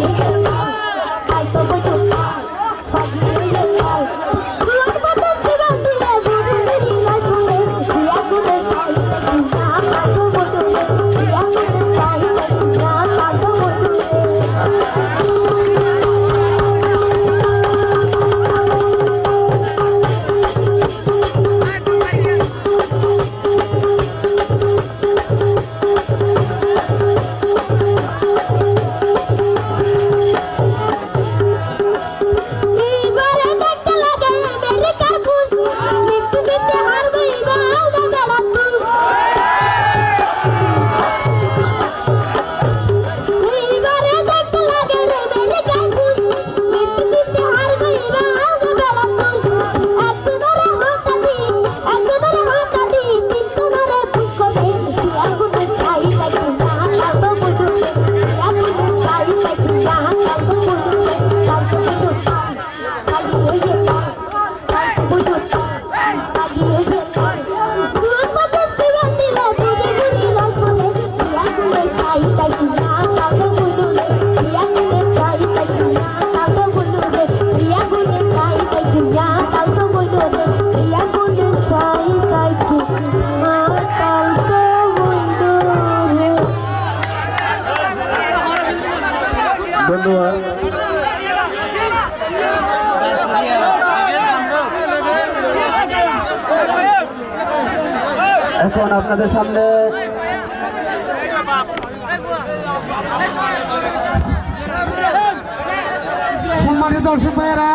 Thank you. এখন আপনাদের সামনে সম্মানিত দর্শক ভাইয়েরা